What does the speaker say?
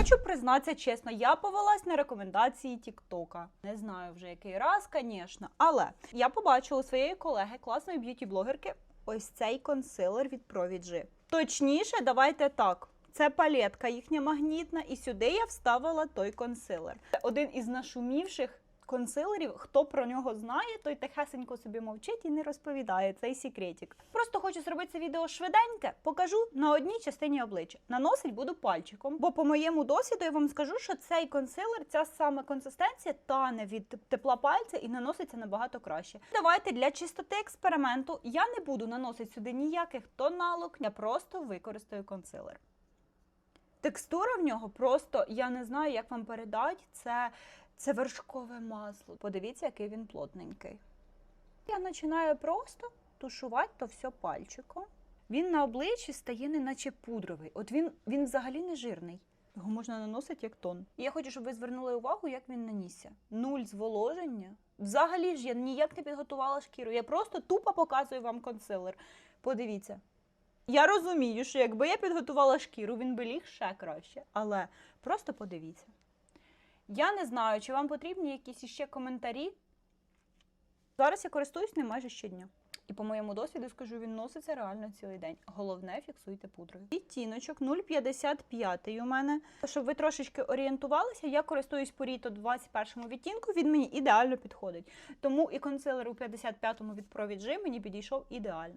Хочу признатися чесно, я повелась на рекомендації Тіктока. Не знаю вже який раз, звісно. Але я побачила у своєї колеги, класної б'юті-блогерки, ось цей консилер від Провіджі. Точніше, давайте так. Це палетка їхня магнітна, і сюди я вставила той консилер. Один із нашумівших консилерів. Хто про нього знає, той тихесенько собі мовчить і не розповідає цей секретик. Просто хочу зробити це відео швиденьке, покажу на одній частині обличчя. Наносить буду пальчиком, бо по моєму досвіду я вам скажу, що цей консилер, ця саме консистенція тане від тепла пальця і наноситься набагато краще. Давайте для чистоти експерименту я не буду наносити сюди ніяких тоналок, я просто використаю консилер. Текстура в нього просто, я не знаю, як вам передати. Це, це вершкове масло. Подивіться, який він плотненький. Я починаю просто тушувати то все пальчиком. Він на обличчі стає неначе пудровий. От він, він взагалі не жирний. Його можна наносити як тон. І я хочу, щоб ви звернули увагу, як він нанісся. Нуль зволоження. Взагалі ж я ніяк не підготувала шкіру. Я просто тупо показую вам консилер. Подивіться. Я розумію, що якби я підготувала шкіру, він би ліг ще краще. Але просто подивіться. Я не знаю, чи вам потрібні якісь іще коментарі. Зараз я користуюсь ним майже щодня. І по моєму досвіду скажу, він носиться реально цілий день. Головне, фіксуйте пудрою. Відтіночок 0,55 у мене. Щоб ви трошечки орієнтувалися, я користуюсь Purito 21 відтінку, він мені ідеально підходить. Тому і консилер у 55-му від Pro VG мені підійшов ідеально.